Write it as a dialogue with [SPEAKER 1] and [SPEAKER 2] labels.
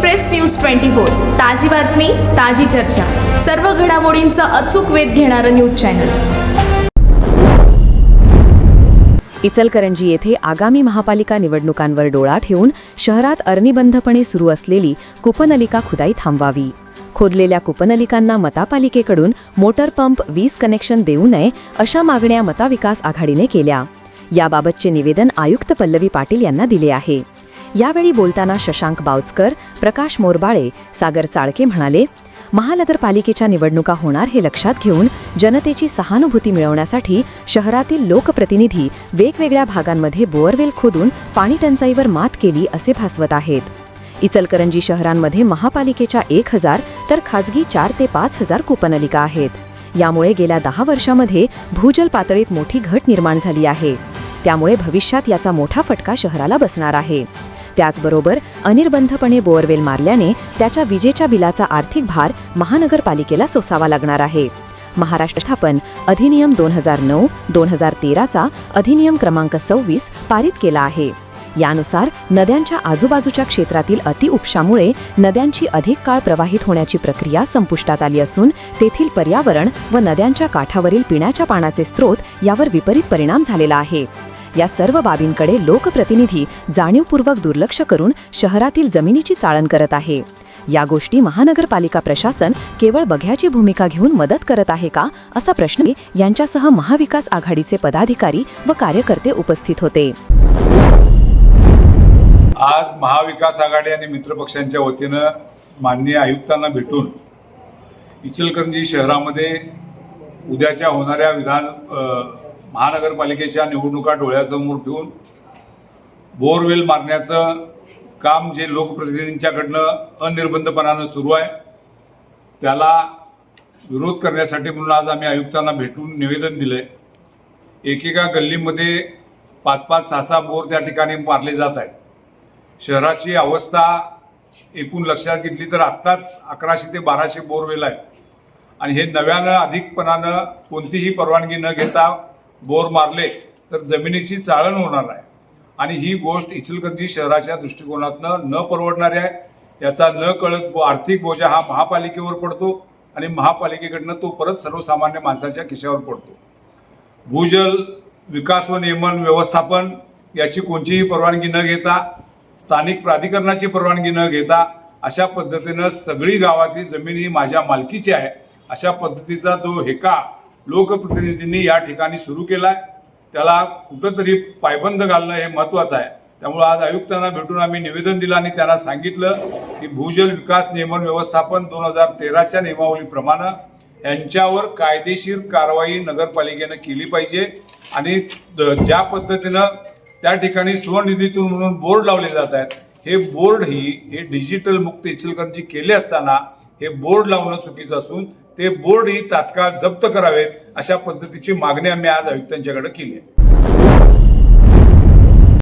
[SPEAKER 1] Express news twenty four. ताजी बातमी ताजी चर्चा. सर्व घडामोडींचा अचूक वेध घेणारं न्यूज चॅनल.
[SPEAKER 2] इचलकरंजी येथे आगामी महापालिका निवडणुकांवर डोळा ठेवून शहरात अर्निबंधपणे सुरू असलेली कूपनलिका खुदाई थांबवावी. खोदलेल्या कूपनलिकांना मतापालिकेकडून मोटर पंप वीज कनेक्शन देऊ नये अशा मागण्या मताविकास आघाडीने केल्या. याबाबतचे निवेदन आयुक्त पल्लवी पाटील यांना दिले आहे. यावेळी बोलताना शशांक बावचकर प्रकाश मोरबाळे सागर चाळके म्हणाले महानगरपालिकेच्या निवडणुका होणार हे लक्षात घेऊन जनतेची सहानुभूती मिळवण्यासाठी शहरातील लोकप्रतिनिधी वेगवेगळ्या भागांमध्ये बोअरवेल खोदून पाणीटंचाईवर मात केली असे भासवत आहेत. इचलकरंजी शहरांमध्ये महापालिकेच्या एक हजार तर खाजगी चार ते पाच हजार कूपनलिका आहेत. यामुळे गेल्या दहा वर्षामध्ये भूजल पातळीत मोठी घट निर्माण झाली आहे. त्यामुळे भविष्यात याचा मोठा फटका शहराला बसणार आहे. त्याचबरोबर अनिर्बंधपणे बोअरवेल मारल्याने त्याच्या विजेच्या बिलाचा आर्थिक भार महानगरपालिकेला सोसावा लागणार आहे. महाराष्ट्र स्थापन अधिनियम दोन हजार नऊ दोन हजार तेराचा अधिनियम क्रमांक सव्वीस पारित केला आहे. यानुसार नद्यांच्या आजूबाजूच्या क्षेत्रातील अतिउपशामुळे नद्यांची अधिक काळ प्रवाहित होण्याची प्रक्रिया संपुष्टात आली असून तेथील पर्यावरण व नद्यांच्या काठावरील पिण्याच्या पाण्याचे स्रोत यावर विपरीत परिणाम झालेला आहे. या सर्व बाबींकडे लोकप्रतिनिधी जाणीवपूर्वक दुर्लक्ष करून शहरातील जमिनीची चाळण करत आहे. या गोष्टी महानगरपालिका प्रशासन केवळ बघ्याची भूमिका घेऊन मदत करत आहे का असा प्रश्न यांच्यासह महाविकास आघाडीचे पदाधिकारी व कार्यकर्ते उपस्थित होते.
[SPEAKER 3] आज महाविकास आघाडी आणि मित्रपक्षांच्या वतीनं माननीय आयुक्तांना भेटून इचलकरंजी शहरामध्ये उद्याच्या होणाऱ्या विधान महानगरपालिकेच्या निवडणुका डोळ्यासमोर ठेवून बोरवेल मारण्याचं काम जे लोकप्रतिनिधींच्याकडनं अनिर्बंधपणानं सुरू आहे त्याला विरोध करण्यासाठी म्हणून आज आम्ही आयुक्तांना भेटून निवेदन दिलं आहे एकेका गल्लीमध्ये पाच पाच सहा सहा बोर त्या ठिकाणी मारले जात आहेत. शहराची अवस्था एकूण लक्षात घेतली तर आत्ताच अकराशे ते बाराशे बोरवेल आहेत. आणि हे नव्यानं अधिकपणानं कोणतीही परवानगी न घेता बोर मारले तर जमिनीची चाळण होणार आहे. आणि ही गोष्ट इचलकरंजी शहराच्या दृष्टिकोनातनं न परवडणारी आहे. याचा न कळत बो- आर्थिक बोजा हा महापालिकेवर पडतो आणि महापालिकेकडनं तो परत सर्वसामान्य माणसाच्या खिशावर पडतो. भूजल विकास व नियमन व्यवस्थापन याची कोणतीही परवानगी न घेता स्थानिक प्राधिकरणाची परवानगी न घेता अशा पद्धतीनं सगळी गावातली जमीन ही माझ्या मालकीची आहे. अशा पद्धतीचा जो हेका लोकप्रतिनिधींनी या ठिकाणी सुरू केलाय. त्याला कुठंतरी पायबंद घालणं हे महत्त्वाचं आहे. त्यामुळे आज आयुक्तांना भेटून आम्ही निवेदन दिलं आणि त्यांना सांगितलं की भूजल विकास नियमन व्यवस्थापन दोन हजार तेराच्या नियमावलीप्रमाणे यांच्यावर कायदेशीर कारवाई नगरपालिकेनं केली पाहिजे आणि द- ज्या पद्धतीनं त्या ठिकाणी स्वनिधीतून म्हणून बोर्ड लावले जात आहेत हे बोर्ड ही हे डिजिटल मुक्त इचलकरंजी केले असताना हे बोर्ड लावणं चुकीचं असून ते बोर्डही तात्काळ जप्त करावेत अशा पद्धतीची मागणी आम्ही आज आयुक्तांच्याकडे केली आहे.